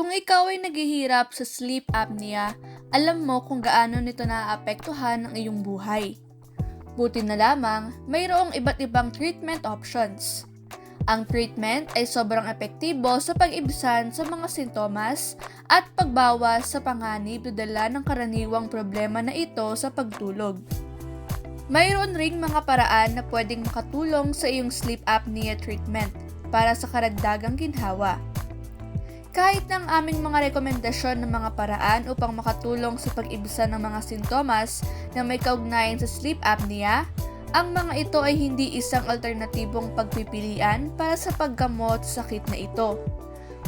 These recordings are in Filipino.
Kung ikaw ay naghihirap sa sleep apnea, alam mo kung gaano nito naaapektuhan ang iyong buhay. Buti na lamang, mayroong iba't ibang treatment options. Ang treatment ay sobrang epektibo sa pag-ibsan sa mga sintomas at pagbawas sa panganib na ng karaniwang problema na ito sa pagtulog. Mayroon ring mga paraan na pwedeng makatulong sa iyong sleep apnea treatment para sa karagdagang ginhawa. Kahit ng aming mga rekomendasyon ng mga paraan upang makatulong sa pag-ibsan ng mga sintomas na may kaugnayan sa sleep apnea, ang mga ito ay hindi isang alternatibong pagpipilian para sa paggamot sa sakit na ito.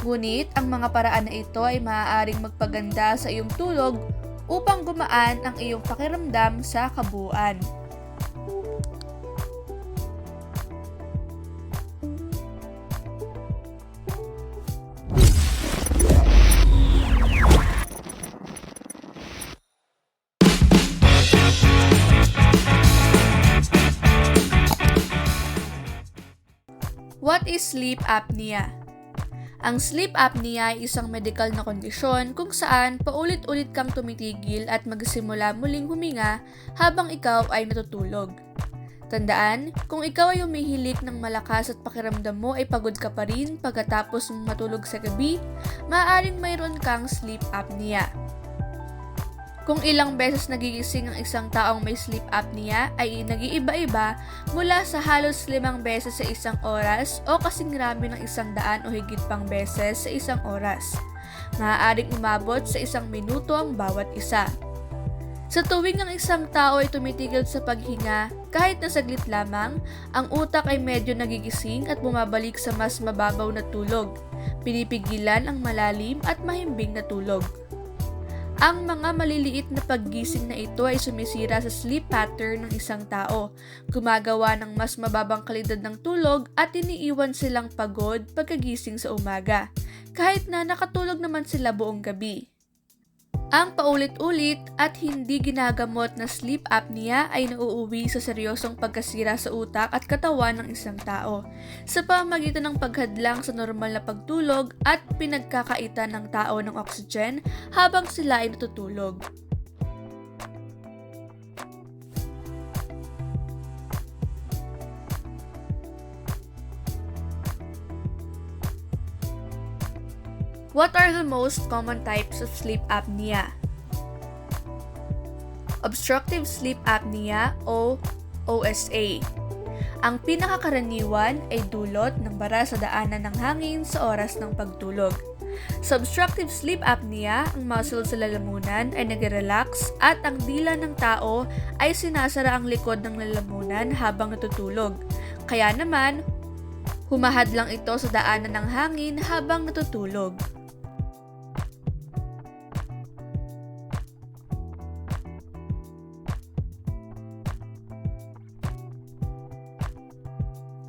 Ngunit ang mga paraan na ito ay maaaring magpaganda sa iyong tulog upang gumaan ang iyong pakiramdam sa kabuuan. What is sleep apnea? Ang sleep apnea ay isang medical na kondisyon kung saan paulit-ulit kang tumitigil at magsimula muling huminga habang ikaw ay natutulog. Tandaan, kung ikaw ay umihilik ng malakas at pakiramdam mo ay pagod ka pa rin pagkatapos matulog sa gabi, maaaring mayroon kang sleep apnea. Kung ilang beses nagigising ang isang taong may sleep apnea ay nag-iiba-iba mula sa halos limang beses sa isang oras o kasing rami ng isang daan o higit pang beses sa isang oras. Maaaring umabot sa isang minuto ang bawat isa. Sa tuwing ang isang tao ay tumitigil sa paghinga, kahit na saglit lamang, ang utak ay medyo nagigising at bumabalik sa mas mababaw na tulog. Pinipigilan ang malalim at mahimbing na tulog. Ang mga maliliit na paggising na ito ay sumisira sa sleep pattern ng isang tao, gumagawa ng mas mababang kalidad ng tulog at iniiwan silang pagod pagkagising sa umaga, kahit na nakatulog naman sila buong gabi. Ang paulit-ulit at hindi ginagamot na sleep apnea ay nauuwi sa seryosong pagkasira sa utak at katawan ng isang tao sa pamagitan ng paghadlang sa normal na pagtulog at pinagkakaitan ng tao ng oxygen habang sila ay natutulog. What are the most common types of sleep apnea? Obstructive sleep apnea o OSA. Ang pinakakaraniwan ay dulot ng bara sa daanan ng hangin sa oras ng pagtulog. Sa obstructive sleep apnea, ang muscle sa lalamunan ay nag-relax at ang dila ng tao ay sinasara ang likod ng lalamunan habang natutulog. Kaya naman, humahad lang ito sa daanan ng hangin habang natutulog.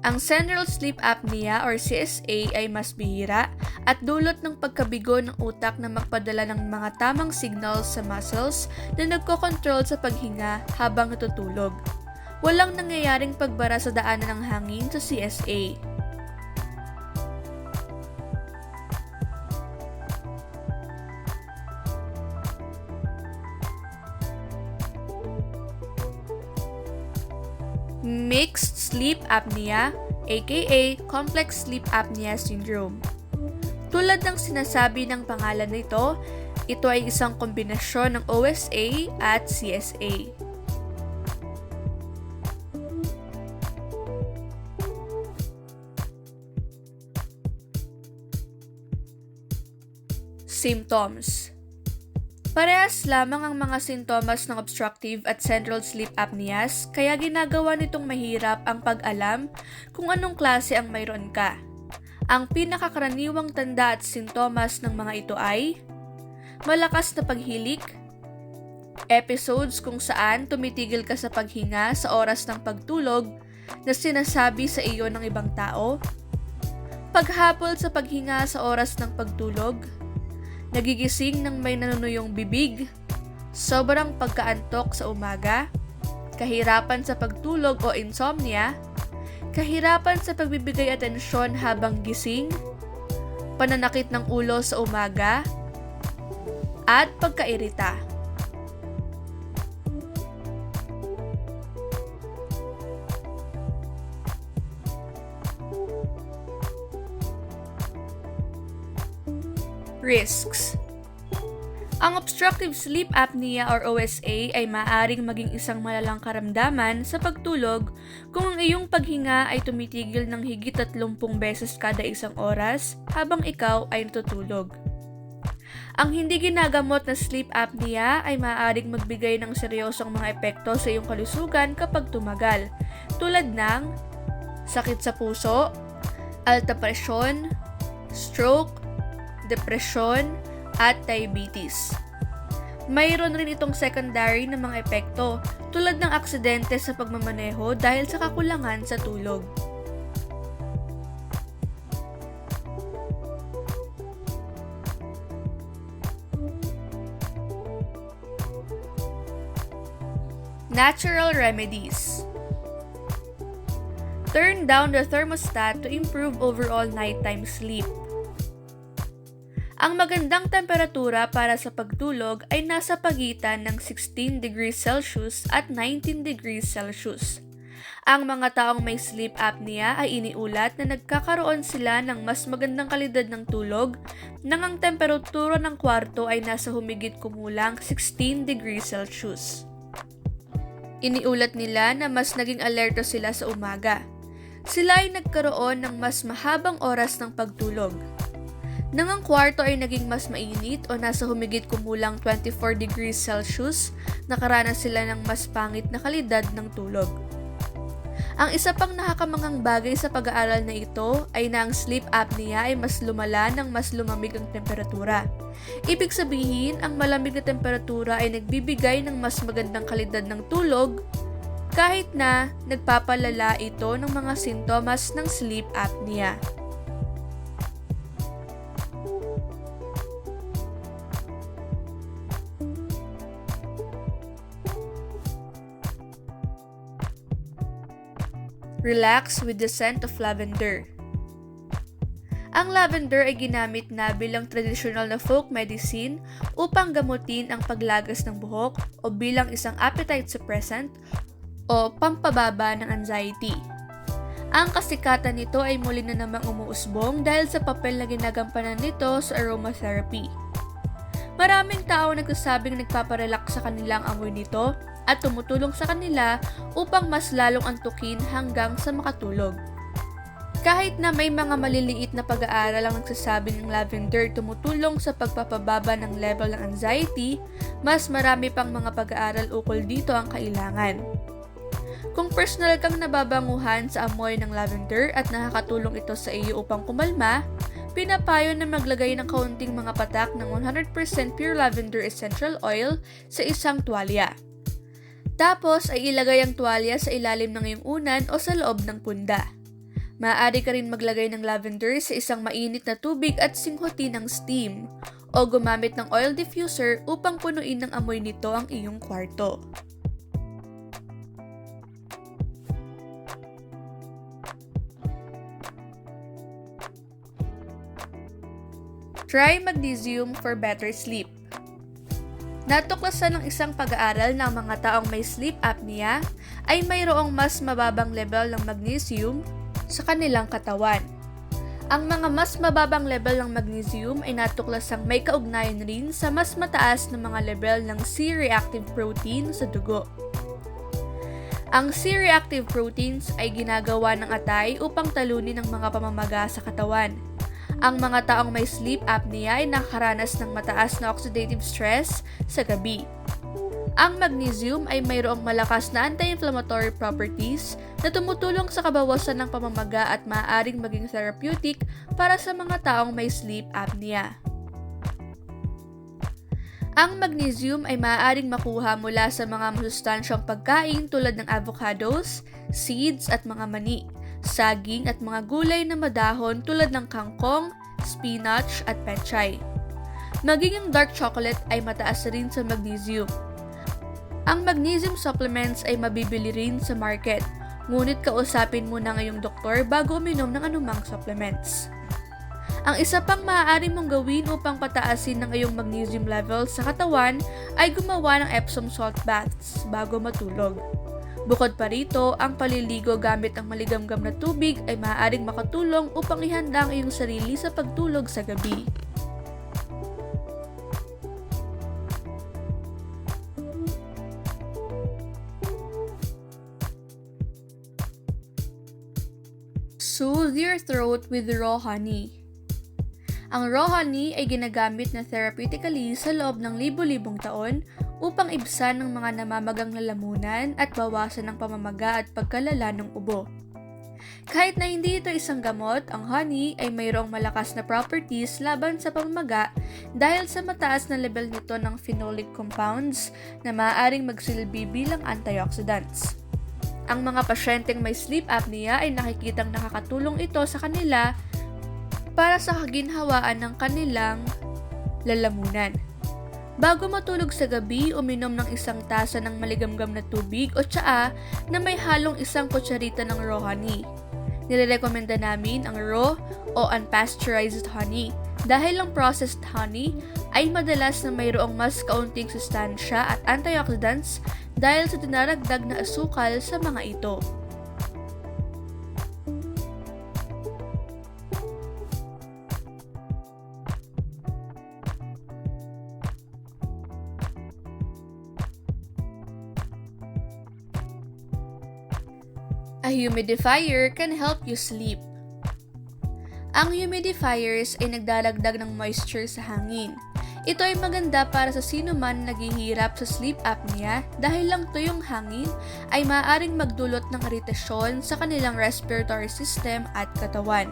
Ang Central Sleep Apnea or CSA ay mas bihira at dulot ng pagkabigo ng utak na magpadala ng mga tamang signals sa muscles na nagkokontrol sa paghinga habang natutulog. Walang nangyayaring pagbara sa daanan ng hangin sa CSA. Apnea, aka complex sleep apnea syndrome. Tulad ng sinasabi ng pangalan nito, ito ay isang kombinasyon ng OSA at CSA. Symptoms Parehas lamang ang mga sintomas ng obstructive at central sleep apneas kaya ginagawa nitong mahirap ang pag-alam kung anong klase ang mayroon ka. Ang pinakakaraniwang tanda at sintomas ng mga ito ay malakas na paghilik, episodes kung saan tumitigil ka sa paghinga sa oras ng pagtulog na sinasabi sa iyo ng ibang tao, paghapol sa paghinga sa oras ng pagtulog, nagigising ng may nanunuyong bibig, sobrang pagkaantok sa umaga, kahirapan sa pagtulog o insomnia, kahirapan sa pagbibigay atensyon habang gising, pananakit ng ulo sa umaga, at pagkairita. Risks Ang obstructive sleep apnea or OSA ay maaring maging isang malalang karamdaman sa pagtulog kung ang iyong paghinga ay tumitigil ng higit 30 beses kada isang oras habang ikaw ay natutulog. Ang hindi ginagamot na sleep apnea ay maaaring magbigay ng seryosong mga epekto sa iyong kalusugan kapag tumagal, tulad ng sakit sa puso, alta presyon, stroke, depresyon, at diabetes. Mayroon rin itong secondary na mga epekto tulad ng aksidente sa pagmamaneho dahil sa kakulangan sa tulog. Natural remedies. Turn down the thermostat to improve overall nighttime sleep. Ang magandang temperatura para sa pagtulog ay nasa pagitan ng 16 degrees Celsius at 19 degrees Celsius. Ang mga taong may sleep apnea ay iniulat na nagkakaroon sila ng mas magandang kalidad ng tulog nang ang temperatura ng kwarto ay nasa humigit kumulang 16 degrees Celsius. Iniulat nila na mas naging alerto sila sa umaga. Sila ay nagkaroon ng mas mahabang oras ng pagtulog. Nang ang kwarto ay naging mas mainit o nasa humigit kumulang 24 degrees Celsius, nakaranas sila ng mas pangit na kalidad ng tulog. Ang isa pang nakakamangang bagay sa pag-aaral na ito ay na ang sleep apnea ay mas lumala ng mas lumamig ang temperatura. Ibig sabihin, ang malamig na temperatura ay nagbibigay ng mas magandang kalidad ng tulog kahit na nagpapalala ito ng mga sintomas ng sleep apnea. Relax with the scent of lavender. Ang lavender ay ginamit na bilang tradisyonal na folk medicine upang gamutin ang paglagas ng buhok o bilang isang appetite suppressant o pampababa ng anxiety. Ang kasikatan nito ay muli na namang umuusbong dahil sa papel na ginagampanan nito sa aromatherapy. Maraming tao nagsasabing nagpaparelax sa kanilang amoy nito at tumutulong sa kanila upang mas lalong antukin hanggang sa makatulog. Kahit na may mga maliliit na pag-aaral ang nagsasabi ng lavender tumutulong sa pagpapababa ng level ng anxiety, mas marami pang mga pag-aaral ukol dito ang kailangan. Kung personal kang nababanguhan sa amoy ng lavender at nakakatulong ito sa iyo upang kumalma, pinapayo na maglagay ng kaunting mga patak ng 100% pure lavender essential oil sa isang tuwalya. Tapos ay ilagay ang tuwalya sa ilalim ng iyong unan o sa loob ng punda. Maaari ka rin maglagay ng lavender sa isang mainit na tubig at singhuti ng steam o gumamit ng oil diffuser upang punuin ng amoy nito ang iyong kwarto. Try magnesium for better sleep. Natuklasan ng isang pag-aaral ng mga taong may sleep apnea ay mayroong mas mababang level ng magnesium sa kanilang katawan. Ang mga mas mababang level ng magnesium ay natuklasang may kaugnayan rin sa mas mataas na mga level ng C-reactive protein sa dugo. Ang C-reactive proteins ay ginagawa ng atay upang talunin ang mga pamamaga sa katawan ang mga taong may sleep apnea ay nakaranas ng mataas na oxidative stress sa gabi. Ang magnesium ay mayroong malakas na anti-inflammatory properties na tumutulong sa kabawasan ng pamamaga at maaaring maging therapeutic para sa mga taong may sleep apnea. Ang magnesium ay maaaring makuha mula sa mga masustansyang pagkain tulad ng avocados, seeds at mga mani saging at mga gulay na madahon tulad ng kangkong, spinach at pechay. Maging ang dark chocolate ay mataas rin sa magnesium. Ang magnesium supplements ay mabibili rin sa market, ngunit kausapin muna ngayong doktor bago uminom ng anumang supplements. Ang isa pang maaari mong gawin upang pataasin ng iyong magnesium level sa katawan ay gumawa ng Epsom salt baths bago matulog. Bukod pa rito, ang paliligo gamit ang maligamgam na tubig ay maaaring makatulong upang ihanda ang iyong sarili sa pagtulog sa gabi. Soothe your throat with raw honey. Ang raw honey ay ginagamit na therapeutically sa loob ng libo-libong taon upang ibsan ng mga namamagang lalamunan at bawasan ang pamamaga at pagkalala ng ubo. Kahit na hindi ito isang gamot, ang honey ay mayroong malakas na properties laban sa pamamaga dahil sa mataas na level nito ng phenolic compounds na maaaring magsilbi bilang antioxidants. Ang mga pasyenteng may sleep apnea ay nakikitang nakakatulong ito sa kanila para sa kaginhawaan ng kanilang lalamunan. Bago matulog sa gabi, uminom ng isang tasa ng maligamgam na tubig o tsaa na may halong isang kutsarita ng raw honey. Nirekomenda namin ang raw o unpasteurized honey dahil ang processed honey ay madalas na mayroong mas kaunting sustansya at antioxidants dahil sa dinaragdag na asukal sa mga ito. A humidifier can help you sleep. Ang humidifiers ay nagdalagdag ng moisture sa hangin. Ito ay maganda para sa sino man naghihirap sa sleep apnea dahil lang tuyong hangin ay maaaring magdulot ng iritasyon sa kanilang respiratory system at katawan.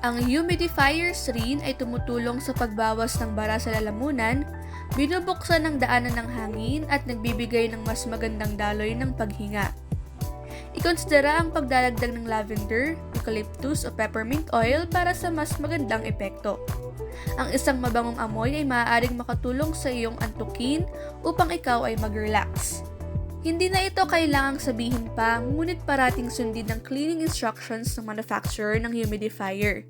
Ang humidifiers rin ay tumutulong sa pagbawas ng bara sa lalamunan, binubuksan ng daanan ng hangin at nagbibigay ng mas magandang daloy ng paghinga. Ikonsidera ang pagdalagdag ng lavender, eucalyptus o peppermint oil para sa mas magandang epekto. Ang isang mabangong amoy ay maaaring makatulong sa iyong antukin upang ikaw ay mag-relax. Hindi na ito kailangang sabihin pa, ngunit parating sundin ng cleaning instructions ng manufacturer ng humidifier.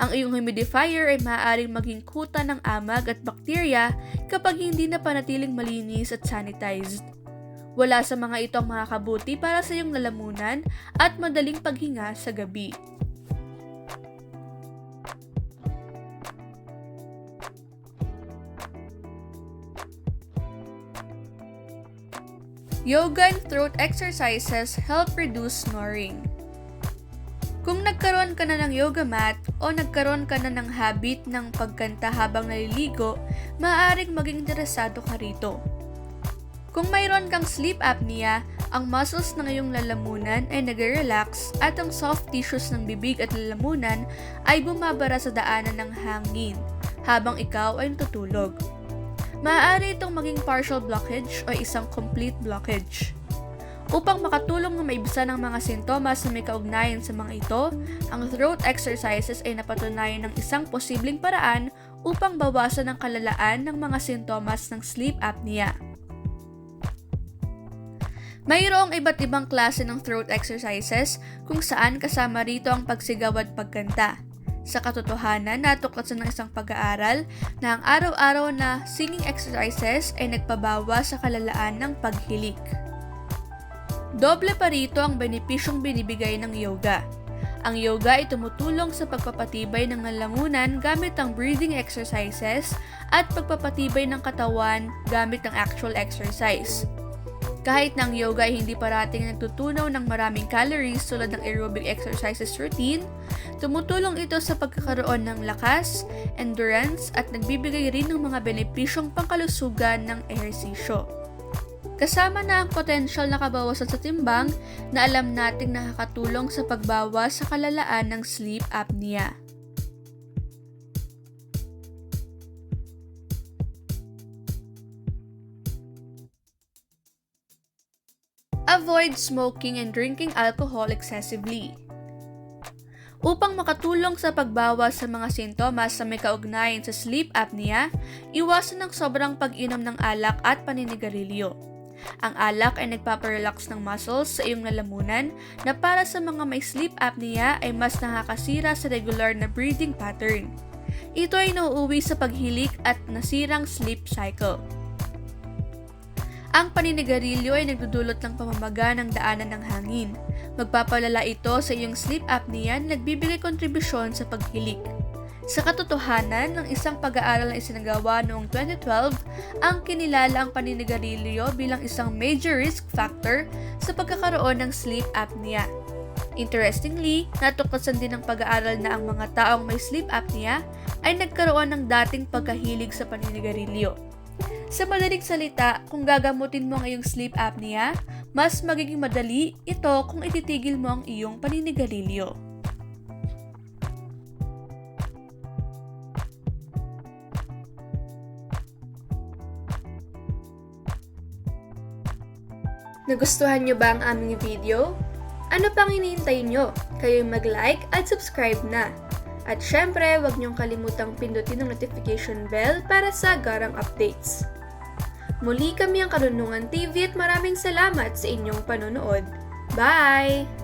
Ang iyong humidifier ay maaaring maging kuta ng amag at bakterya kapag hindi na panatiling malinis at sanitized. Wala sa mga ito ang makakabuti para sa iyong lalamunan at madaling paghinga sa gabi. Yoga and throat exercises help reduce snoring. Kung nagkaroon ka na ng yoga mat o nagkaroon ka na ng habit ng pagkanta habang naliligo, maaaring maging interesado ka rito. Kung mayroon kang sleep apnea, ang muscles ng iyong lalamunan ay nag-relax at ang soft tissues ng bibig at lalamunan ay bumabara sa daanan ng hangin habang ikaw ay natutulog. Maaari itong maging partial blockage o isang complete blockage. Upang makatulong na maibsan ang mga sintomas na may kaugnayan sa mga ito, ang throat exercises ay napatunayan ng isang posibleng paraan upang bawasan ang kalalaan ng mga sintomas ng sleep apnea. Mayroong iba't ibang klase ng throat exercises kung saan kasama rito ang pagsigaw at pagkanta. Sa katotohanan, natuklasan ng isang pag-aaral na ang araw-araw na singing exercises ay nagpabawa sa kalalaan ng paghilik. Doble pa rito ang benepisyong binibigay ng yoga. Ang yoga ay tumutulong sa pagpapatibay ng lalamunan gamit ang breathing exercises at pagpapatibay ng katawan gamit ang actual exercise. Kahit ng yoga ay hindi parating nagtutunaw ng maraming calories tulad ng aerobic exercises routine, tumutulong ito sa pagkakaroon ng lakas, endurance, at nagbibigay rin ng mga benepisyong pangkalusugan ng ehersisyo. Kasama na ang potensyal na kabawasan sa timbang na alam nating nakakatulong sa pagbawas sa kalalaan ng sleep apnea. Avoid smoking and drinking alcohol excessively. Upang makatulong sa pagbawas sa mga sintomas sa may kaugnayan sa sleep apnea, iwasan ang sobrang pag-inom ng alak at paninigarilyo. Ang alak ay nagpaparelax ng muscles sa iyong lalamunan na para sa mga may sleep apnea ay mas nakakasira sa regular na breathing pattern. Ito ay nauuwi sa paghilik at nasirang sleep cycle. Ang paninigarilyo ay nagdudulot ng pamamaga ng daanan ng hangin. Magpapalala ito sa iyong sleep apnea na nagbibigay kontribusyon sa paghilik. Sa katotohanan, ng isang pag-aaral na isinagawa noong 2012, ang kinilala ang paninigarilyo bilang isang major risk factor sa pagkakaroon ng sleep apnea. Interestingly, natuklasan din ng pag-aaral na ang mga taong may sleep apnea ay nagkaroon ng dating pagkahilig sa paninigarilyo. Sa madaling salita, kung gagamutin mo ang iyong sleep apnea, mas magiging madali ito kung ititigil mo ang iyong paninigarilyo. Nagustuhan nyo ba ang aming video? Ano pang hinihintay nyo? Kayo mag-like at subscribe na. At syempre, huwag niyong kalimutang pindutin ang notification bell para sa garang updates. Muli kami ang Karunungan TV at maraming salamat sa inyong panonood. Bye!